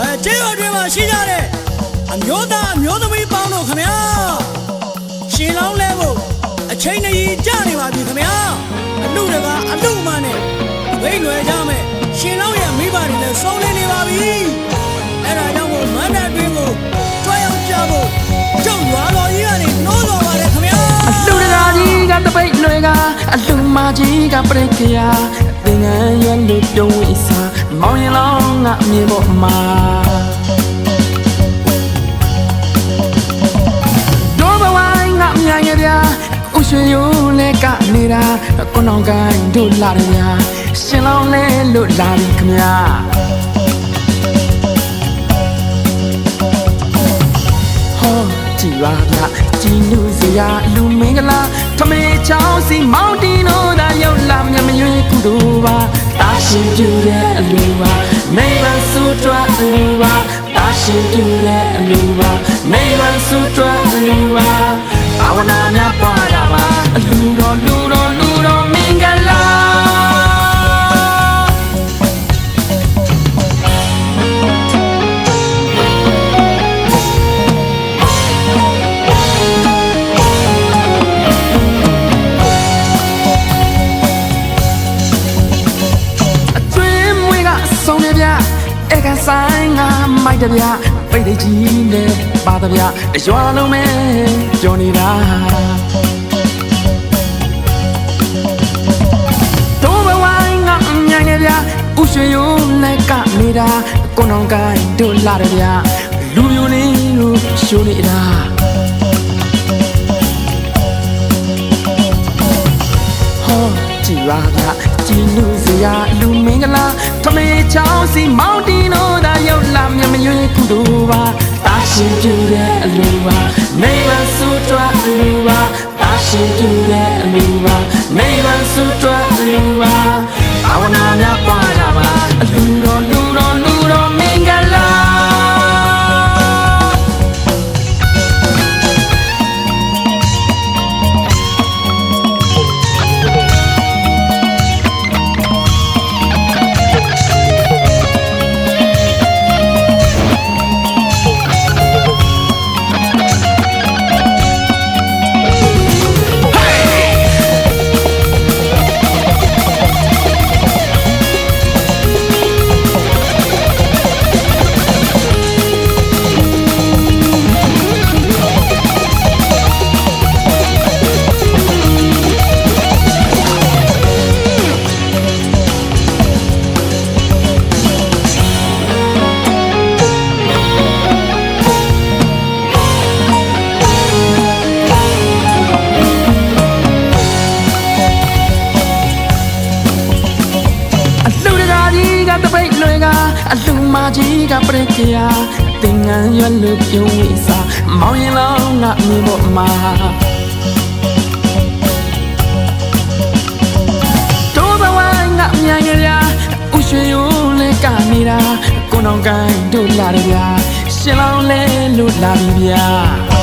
အဲကျေးရွာတွေမှာရှိကြတဲ့အမျိုးသားအမျိုးသမီးပေါင်းတို့ခင်ဗျာရှင်လောင်းလဲဖို့အချိန်ကြီးကြာနေပါပြီခင်ဗျာအလူတကအလူမနဲ့ဝိတ်လွယ်ကြမယ်ရှင်လောင်းရဲ့မိဘတွေလည်းစုံလင်းနေပါပြီအဲ့ဒါကြောင့်မို့မန္တတွင်းကိုကြွားရောက်ကြဖို့ကျုပ်ရွာတော်ကြီးကနေနှိုးတော်ပါတယ်ခင်ဗျာလူတကာကြီးကတပိတ်လွယ်ကအလူမကြီးကပြိခရာသင်္ကန်းရွယ်လူပြုံးဝိစာမောင်ရင်လောင်း ငါအမြင်ပေါ်မှာဒေါ်ဘဝိုင်းငါမြိုင်ရဗျာဥရွှေရိုးလဲကနေတာကိုနောင်ကိုင်းတို့လာရဗျာရှင်လောင်းလဲလို့လာပြီခမညာဟောကြည်ပါဗျကြည်နူစရာလူမင်္ဂလာထမေချောင်းစီမော ရှင်ပြူတဲ့အလူပါမိဘဆုတွားအလူပါတာရှင်ပြူတဲ့အလူပါမိဘဆုတွားအလူပါဘာဝနာများပွားတာပါ အေကဆိုင်ငါမိုက်တဗျပိတ်တကြီးနဲ့ပါတဗျရွာလုံးမဲကြော်နေတာတော့ဘဝိုင်းငါညံနေဗျဥရွှေယုံနဲ့ကနေတာကိုနောင်ကိုင်းတို့လာတယ်ဗျလူမျိုးလေးတို့ရှိုးနေတာဟောကြည်ပါဗျကြည်လူစရာလူမင်္ဂလာထမေချောင်းစီမောင်တီ ရှင်ပြူတဲ့အလူပါမိဘဆုတွားအလူပါတာရှင်ပြူတဲ့အလူပါမိဘဆုတွား ကအလှမကြီးကပြိခရာသင်္ကန်းရွယ်လူပြုံးဝိစာမောင်ရင်လောင်းငါမြင်ပေါ်မှာတော့ဘဝငါမြန်ရရာဥရွှေယုံလဲကနေတာကိုနောင်ကိုင်းတို့လာတယ်ဗျာရှင်လောင်းလဲလို့လာပြီဗျာ